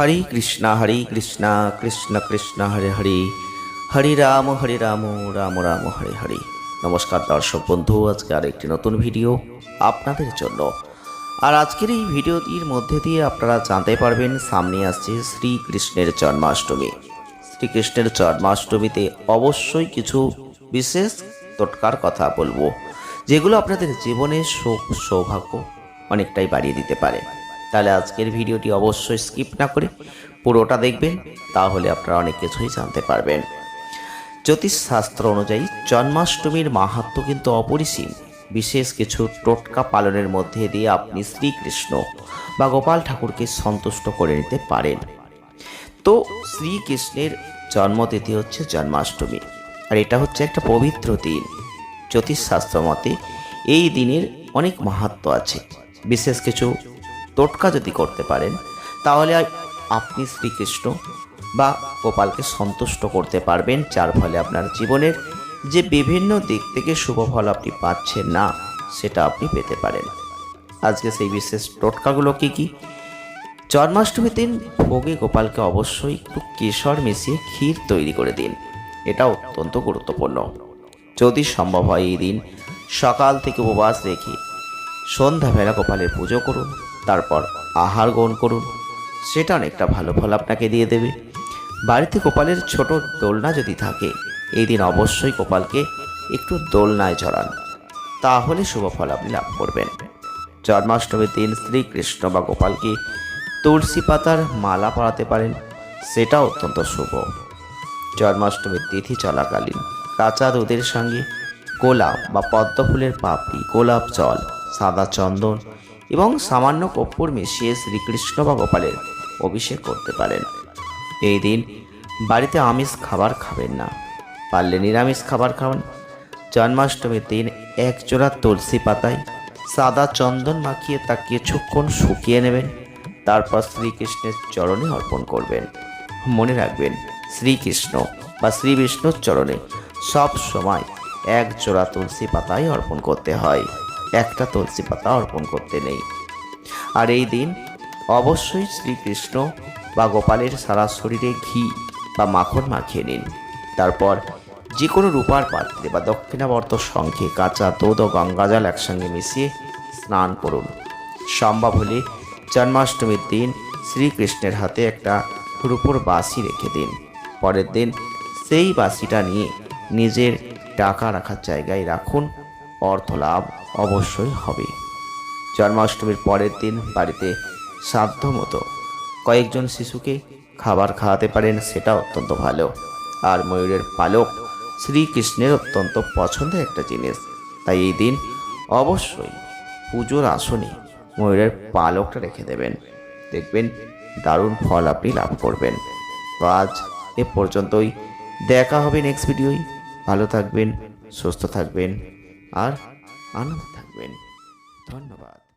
হরে কৃষ্ণ হরে কৃষ্ণ কৃষ্ণ কৃষ্ণ, হরে হরে। হরে রাম হরে রাম রাম রাম, হরে হরে। নমস্কার দর্শক বন্ধু, আজকে আর একটি নতুন ভিডিও আপনাদের জন্য। আর আজকের এই ভিডিওটির মধ্যে দিয়ে আপনারা জানতে পারবেন, সামনে আসছে শ্রীকৃষ্ণের জন্মাষ্টমী। শ্রীকৃষ্ণের জন্মাষ্টমীতে অবশ্যই কিছু বিশেষ টোটকার কথা বলব, যেগুলো আপনাদের জীবনে সুখ, সৌভাগ্য অনেকটাই বাড়িয়ে দিতে পারে। তাহলে আজকের ভিডিওটি অবশ্যই স্কিপ না করে পুরোটা দেখবেন, তাহলে আপনারা অনেক কিছুই জানতে পারবেন। জ্যোতিষশাস্ত্র অনুযায়ী জন্মাষ্টমীর মাহাত্ম কিন্তু অপরিসীম। বিশেষ কিছু টোটকা পালনের মধ্যে দিয়ে আপনি শ্রীকৃষ্ণ বা গোপাল ঠাকুরকে সন্তুষ্ট করে নিতে পারেন। তো শ্রীকৃষ্ণের জন্মতিথি হচ্ছে জন্মাষ্টমী, আর এটা হচ্ছে একটা পবিত্র দিন। জ্যোতিষশাস্ত্র মতে এই দিনের অনেক মাহাত্ম আছে। বিশেষ কিছু টোটকা যদি করতে পারেন, তাহলে আপনি শ্রীকৃষ্ণ বা গোপালকে সন্তুষ্ট করতে পারবেন, যার ফলে আপনার জীবনের যে বিভিন্ন দিক থেকে শুভ ফল আপনি পাচ্ছেন না, সেটা আপনি পেতে পারেন। আজকে সেই বিশেষ টোটকাগুলো কি কি? জন্মাষ্টমীর দিন ভোগে গোপালকে অবশ্যই একটু কেশর মিশিয়ে ক্ষীর তৈরি করে দিন। এটা অত্যন্ত গুরুত্বপূর্ণ। যদি সম্ভব হয় এই দিন সকাল থেকে উপবাস রেখে সন্ধ্যাবেলা গোপালের পুজো করুন। তারপর আহার গ্রহণ করুন। সেটা অনেকটা ভালো ফল আপনাকে দিয়ে দেবে। বাড়িতে গোপালের ছোট দোলনা যদি থাকে, এই দিন অবশ্যই গোপালকে একটু দোলনায় চড়ান তাহলে শুভ ফল আপনি লাভ করবেন। জন্মাষ্টমীর দিন শ্রীকৃষ্ণ বা গোপালকে তুলসী পাতার মালা পরাতে পারেন। সেটা অত্যন্ত শুভ। জন্মাষ্টমীর তিথি চলাকালীন কাঁচা দুধের সঙ্গে গোলাপ বা পদ্ম ফুলের পাপড়ি, গোলাপ জল সাদা চন্দন এবং সামান্য কর্পূর মিশিয়ে শ্রীকৃষ্ণ বা গোপালের অভিষেক করতে পারেন। এই দিন বাড়িতে আমিষ খাবার খাবেন না। পারলে নিরামিষ খাবার খাবেন জন্মাষ্টমীর দিন এক জোড়া তুলসী পাতায় সাদা চন্দন মাখিয়ে তা কিছুক্ষণ শুকিয়ে নেবেন। তারপর শ্রীকৃষ্ণের চরণে অর্পণ করবেন। মনে রাখবেন, শ্রীকৃষ্ণ বা শ্রী বিষ্ণুর চরণে সব সময় এক জোড়া তুলসী পাতাই অর্পণ করতে হয়। একটা তুলসী পাতা অর্পণ করতে নেই। আর এই দিন অবশ্যই শ্রীকৃষ্ণ বা গোপালের সারা শরীরে ঘি বা মাখন মাখিয়ে নিন। তারপর যে কোনো রূপার পাত্রে বা দক্ষিণাবর্ত শঙ্খে কাঁচা দুধ ও গঙ্গাজল একসঙ্গে মিশিয়ে স্নান করুন। সম্ভব হলে জন্মাষ্টমীর দিন শ্রীকৃষ্ণের হাতে একটা রূপোর বাসি রেখে দিন। পরের দিন সেই বাসিটা নিয়ে নিজের টাকা রাখার জায়গায় রাখুন অর্থ লাভ অবশ্যই হবে। জন্মাষ্টমীর পরের দিন বাড়িতে সাধ্য মতো কয়েকজন শিশুকে খাবার খাওয়াতে পারেন, সেটা অত্যন্ত ভালো। আর ময়ূরের পালক শ্রীকৃষ্ণের অত্যন্ত পছন্দের একটা জিনিস। তাই এই দিন অবশ্যই পুজোর আসনে ময়ূরের পালকটা রেখে দেবেন। দেখবেন দারুণ ফল আপনি লাভ করবেন। তো আজ এ পর্যন্তই। দেখা হবে নেক্সট ভিডিওই ভালো থাকবেন, সুস্থ থাকবেন। আর আনন্দ থাকবেন। ধন্যবাদ।